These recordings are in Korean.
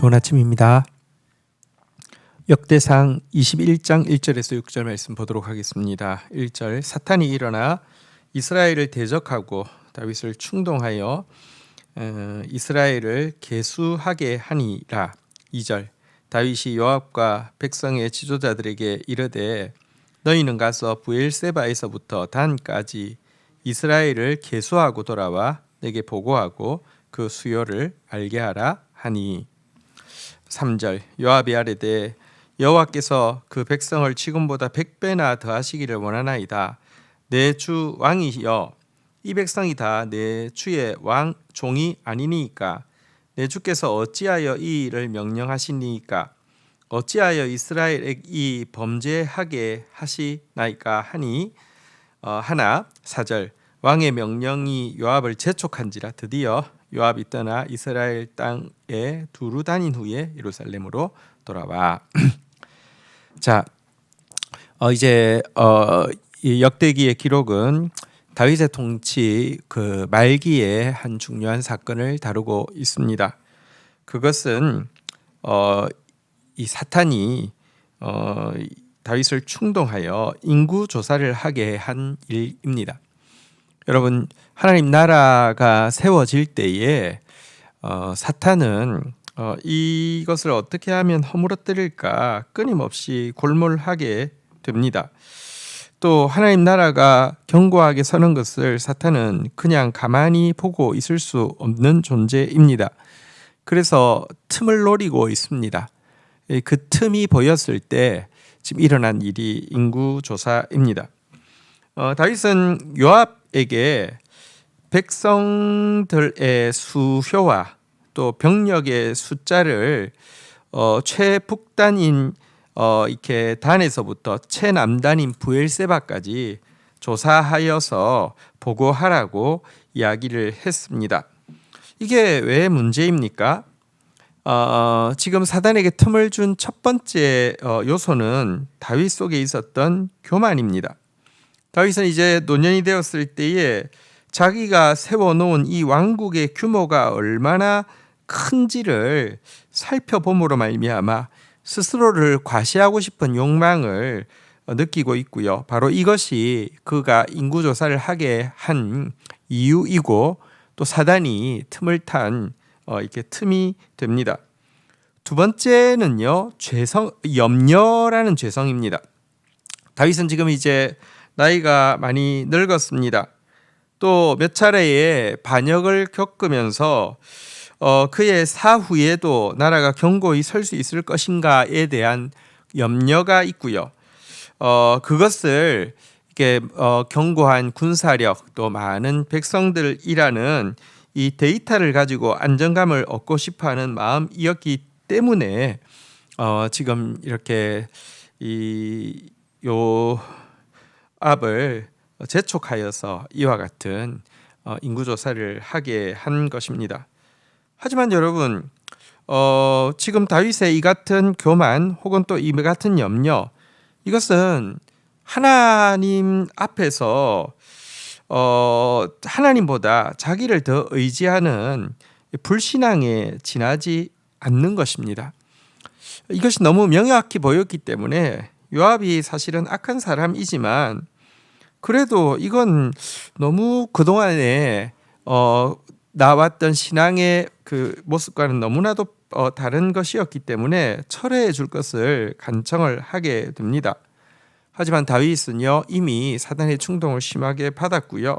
좋은 아침입니다. 역대상 21장 1절에서 6절 말씀 보도록 하겠습니다. 1절 사탄이 일어나 이스라엘을 대적하고 다윗을 충동하여 어, 이스라엘을 계수하게 하니라. 2절 다윗이 요압과 백성의 지도자들에게 이르되 너희는 가서 부엘세바에서부터 단까지 이스라엘을 계수하고 돌아와 내게 보고하고 그 수요를 알게 하라 하니 3절 요압이 아뢰되 여호와께서 그 백성을 지금보다 백배나 더하시기를 원하나이다. 내 주 왕이여 이 백성이 다 내 주의 왕 종이 아니니까. 내 주께서 어찌하여 이 일을 명령하시니까? 어찌하여 이스라엘에 이 범죄하게 하시나이까 하니? 어, 하나 사절 왕의 명령이 요압을 재촉한지라 드디어 요압이 떠나 이스라엘 땅에 두루 다닌 후에 예루살렘으로 돌아와. 자, 어, 이제 어, 이 역대기의 기록은 다윗의 통치 그 말기에 한 중요한 사건을 다루고 있습니다. 그것은 어, 이 사탄이 어, 다윗을 충동하여 인구 조사를 하게 한 일입니다. 여러분 하나님 나라가 세워질 때에 어, 사탄은 어, 이것을 어떻게 하면 허물어뜨릴까 끊임없이 골몰하게 됩니다. 또 하나님 나라가 견고하게 서는 것을 사탄은 그냥 가만히 보고 있을 수 없는 존재입니다. 그래서 틈을 노리고 있습니다. 그 틈이 보였을 때 지금 일어난 일이 인구 조사입니다. 어, 다윗은 요압 에게 백성들의 수효와 또 병력의 숫자를 어, 최북단인 어, 이렇게 단에서부터 최남단인 부엘세바까지 조사하여서 보고하라고 이야기를 했습니다. 이게 왜 문제입니까? 어, 지금 사단에게 틈을 준 첫 번째 어, 요소는 다윗 속에 있었던 교만입니다. 다윗은 이제 노년이 되었을 때에 자기가 세워놓은 이 왕국의 규모가 얼마나 큰지를 살펴봄으로 말미암아 스스로를 과시하고 싶은 욕망을 느끼고 있고요. 바로 이것이 그가 인구 조사를 하게 한 이유이고 또 사단이 틈을 탄 어, 이렇게 틈이 됩니다. 두 번째는요, 죄성 염려라는 죄성입니다. 다윗은 지금 이제 나이가 많이 늙었습니다. 또 몇 차례의 반역을 겪으면서 어, 그의 사후에도 나라가 견고히 설 수 있을 것인가에 대한 염려가 있고요. 어, 그것을 이게 어, 견고한 군사력 또 많은 백성들이라는 이 데이터를 가지고 안정감을 얻고 싶어하는 마음이었기 때문에 어, 지금 이렇게 이요 압을 재촉하여서 이와 같은 어, 인구 조사를 하게 한 것입니다. 하지만 여러분 어, 지금 다윗의 이 같은 교만 혹은 또 이 같은 염려 이것은 하나님 앞에서 어, 하나님보다 자기를 더 의지하는 불신앙에 지나지 않는 것입니다. 이것이 너무 명확히 보였기 때문에 요압이 사실은 악한 사람이지만 그래도 이건 너무 그동안에 어, 나왔던 신앙의 그 모습과는 너무나도 어, 다른 것이었기 때문에 철회해 줄 것을 간청을 하게 됩니다. 하지만 다윗은요 이미 사단의 충동을 심하게 받았고요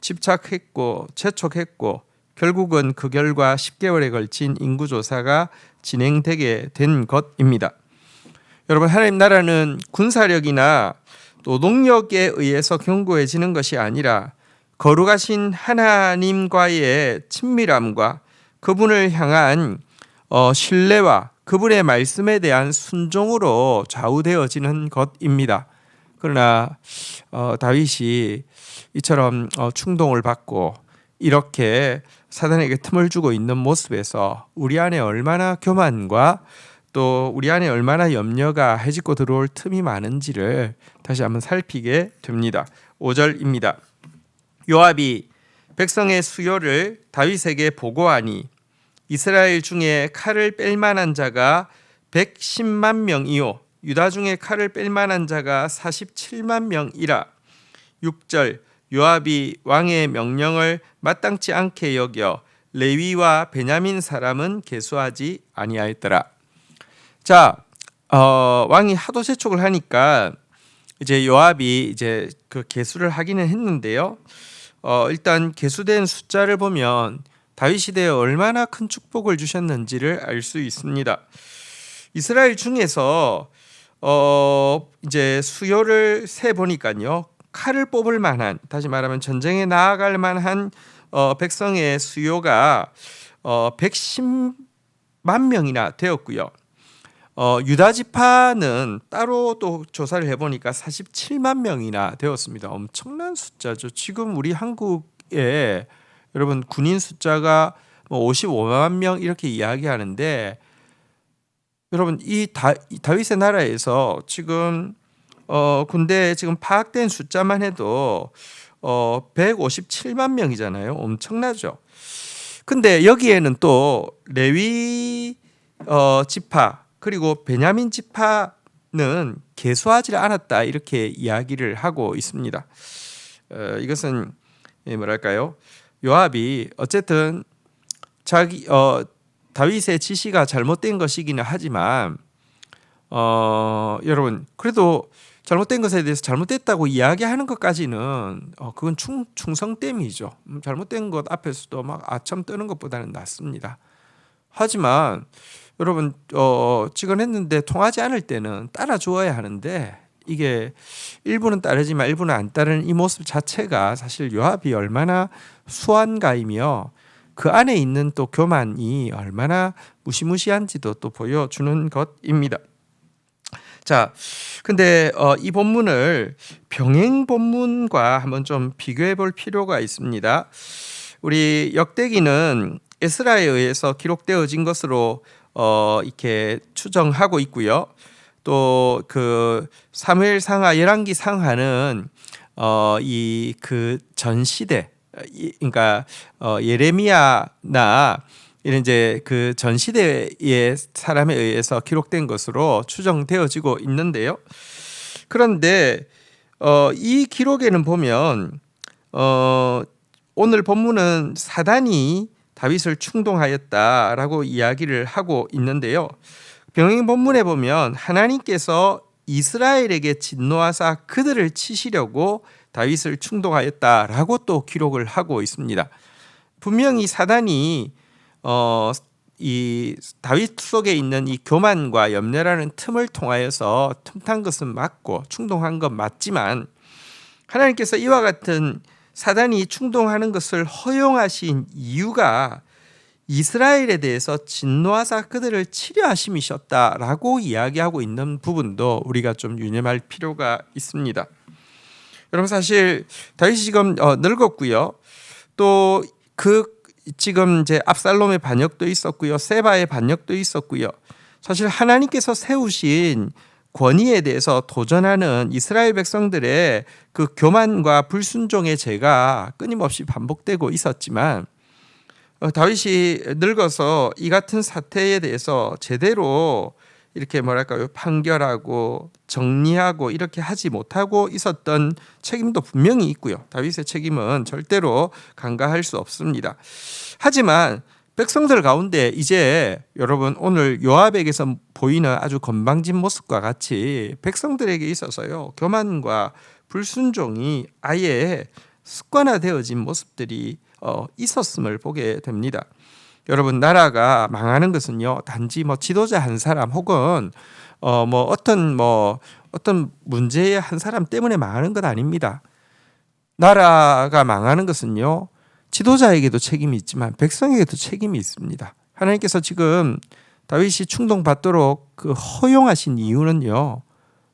집착했고 재촉했고 결국은 그 결과 10개월에 걸친 인구 조사가 진행되게 된 것입니다. 여러분 하나님 나라는 군사력이나 노동력에 의해서 견고해지는 것이 아니라 거룩하신 하나님과의 친밀함과 그분을 향한 어, 신뢰와 그분의 말씀에 대한 순종으로 좌우되어지는 것입니다. 그러나 어, 다윗이 이처럼 어, 충동을 받고 이렇게 사단에게 틈을 주고 있는 모습에서 우리 안에 얼마나 교만과 또 우리 안에 얼마나 염려가 해집고 들어올 틈이 많은지를 다시 한번 살피게 됩니다. 5절입니다. 요압이 백성의 수요를 다윗에게 보고하니 이스라엘 중에 칼을 뺄 만한 자가 110만 명이요 유다 중에 칼을 뺄 만한 자가 47만 명이라 6절 요압이 왕의 명령을 마땅치 않게 여겨 레위와 베냐민 사람은 계수하지 아니하였더라. 자, 어, 왕이 하도 재촉을 하니까 이제 요압이 이제 그 계수를 하기는 했는데요. 어, 일단 계수된 숫자를 보면 다윗 시대에 얼마나 큰 축복을 주셨는지를 알 수 있습니다. 이스라엘 중에서 어 이제 수요를 세 보니까요. 칼을 뽑을 만한 다시 말하면 전쟁에 나아갈 만한 어 백성의 수요가 어 110만 명이나 되었고요. 어 유다 지파는 따로 또 조사를 해 보니까 47만 명이나 되었습니다. 엄청난 숫자죠. 지금 우리 한국에 여러분 군인 숫자가 뭐 55만 명 이렇게 이야기하는데 여러분 이, 다, 이 다윗의 나라에서 지금 어 군대 지금 파악된 숫자만 해도 어 157만 명이잖아요. 엄청나죠. 근데 여기에는 또 레위 어 지파 그리고 베냐민 지파는 계수하지 않았다 이렇게 이야기를 하고 있습니다. 어, 이것은 예, 뭐랄까요? 요압이 어쨌든 자기 어 다윗의 지시가 잘못된 것이기는 하지만 어 여러분 그래도 잘못된 것에 대해서 잘못됐다고 이야기하는 것까지는 어 그건 충 충성됨이죠. 음, 잘못된 것 앞에서도 막 아첨 뜨는 것보다는 낫습니다. 하지만 여러분 어 찍어냈는데 통하지 않을 때는 따라 주어야 하는데 이게 일부는 따르지만 일부는 안 따르는 이 모습 자체가 사실 요압이 얼마나 수완가이며 그 안에 있는 또 교만이 얼마나 무시무시한지도 또 보여주는 것입니다. 자, 근데 어, 이 본문을 병행 본문과 한번 좀 비교해 볼 필요가 있습니다. 우리 역대기는 에스라에 의해서 기록되어진 것으로 어, 이렇게 추정하고 있고요. 또 그 사무엘 상하 열왕기 상하는 어, 이 그 전 시대 그러니까 어, 예레미야나 이런 이제 그 전 시대의 사람에 의해서 기록된 것으로 추정되어지고 있는데요. 그런데 어, 이 기록에는 보면 어, 오늘 본문은 사단이 다윗을 충동하였다라고 이야기를 하고 있는데요. 병행 본문에 보면 하나님께서 이스라엘에게 진노하사 그들을 치시려고 다윗을 충동하였다라고 또 기록을 하고 있습니다. 분명히 사단이 어, 이 다윗 속에 있는 이 교만과 염려라는 틈을 통하여서 틈탄 것은 맞고 충동한 건 맞지만 하나님께서 이와 같은 사단이 충동하는 것을 허용하신 이유가 이스라엘에 대해서 진노하사 그들을 치료하심이셨다라고 이야기하고 있는 부분도 우리가 좀 유념할 필요가 있습니다. 여러분 사실 다윗이 지금 어, 늙었고요. 또 그 지금 이제 압살롬의 반역도 있었고요. 세바의 반역도 있었고요. 사실 하나님께서 세우신 권위에 대해서 도전하는 이스라엘 백성들의 그 교만과 불순종의 죄가 끊임없이 반복되고 있었지만 어, 다윗이 늙어서 이 같은 사태에 대해서 제대로 이렇게 뭐랄까요 판결하고 정리하고 이렇게 하지 못하고 있었던 책임도 분명히 있고요. 다윗의 책임은 절대로 간과할 수 없습니다. 하지만 백성들 가운데 이제 여러분 오늘 요압에게서 보이는 아주 건방진 모습과 같이 백성들에게 있어서요 교만과 불순종이 아예 습관화되어진 모습들이 어, 있었음을 보게 됩니다. 여러분 나라가 망하는 것은요 단지 뭐 지도자 한 사람 혹은 어 뭐 어떤 뭐 어떤 문제의 한 사람 때문에 망하는 것 아닙니다. 나라가 망하는 것은요 지도자에게도 책임이 있지만 백성에게도 책임이 있습니다. 하나님께서 지금 다윗이 충동 받도록 그 허용하신 이유는요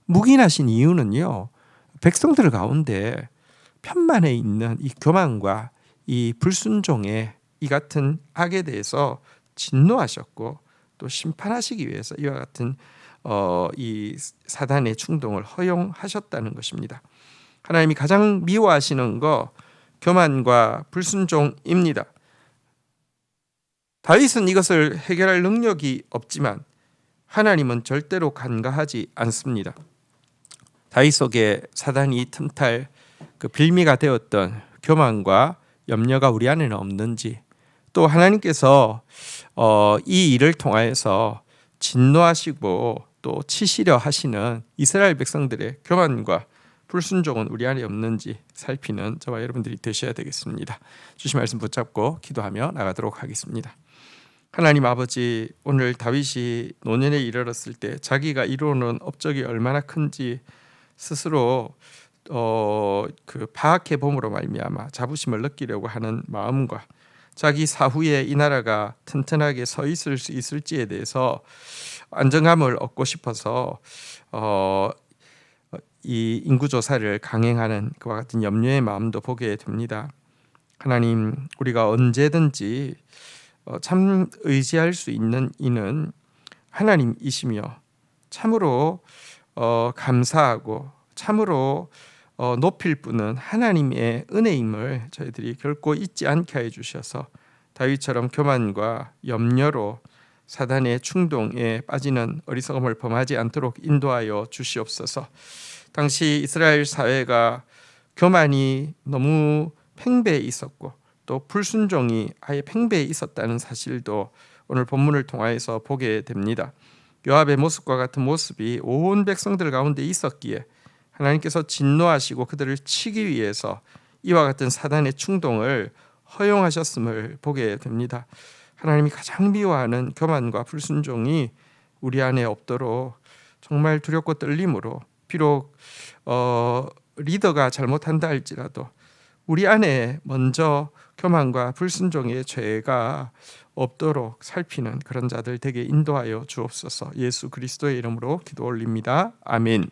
묵인하신 이유는요 백성들 가운데 편만에 있는 이 교만과 이 불순종의 이 같은 악에 대해서 진노하셨고 또 심판하시기 위해서 이와 같은 어, 이 사단의 충동을 허용하셨다는 것입니다. 하나님이 가장 미워하시는 거 교만과 불순종입니다. 다윗은 이것을 해결할 능력이 없지만 하나님은 절대로 간과하지 않습니다. 다윗 속에 사단이 틈탈 그 빌미가 되었던 교만과 염려가 우리 안에는 없는지 또 하나님께서 어, 이 일을 통하여서 진노하시고 또 치시려 하시는 이스라엘 백성들의 교만과 불순종은 우리 안에 없는지 살피는 저와 여러분들이 되셔야 되겠습니다. 주신 말씀 붙잡고 기도하며 나가도록 하겠습니다. 하나님 아버지 오늘 다윗이 노년에 이르렀을 때 자기가 이루는 업적이 얼마나 큰지 스스로 어, 그 파악해 봄으로 말미암아 자부심을 느끼려고 하는 마음과 자기 사후에 이 나라가 튼튼하게 서 있을 수 있을지에 대해서 안정감을 얻고 싶어서 어, 이 인구 조사를 강행하는 그와 같은 염려의 마음도 보게 됩니다. 하나님, 우리가 언제든지 어, 참 의지할 수 있는 이는 하나님이시며 참으로 어, 감사하고 참으로 어, 높일 분은 하나님의 은혜임을 저희들이 결코 잊지 않게 해 주셔서 다윗처럼 교만과 염려로 사단의 충동에 빠지는 어리석음을 범하지 않도록 인도하여 주시옵소서. 당시 이스라엘 사회가 교만이 너무 팽배해 있었고 또 불순종이 아예 팽배해 있었다는 사실도 오늘 본문을 통하여서 보게 됩니다. 요압의 모습과 같은 모습이 온 백성들 가운데 있었기에 하나님께서 진노하시고 그들을 치기 위해서 이와 같은 사단의 충동을 허용하셨음을 보게 됩니다. 하나님이 가장 미워하는 교만과 불순종이 우리 안에 없도록 정말 두렵고 떨림으로 비록 어, 리더가 잘못한다 할지라도 우리 안에 먼저 교만과 불순종의 죄가 없도록 살피는 그런 자들 되게 인도하여 주옵소서. 예수 그리스도의 이름으로 기도 올립니다. 아멘.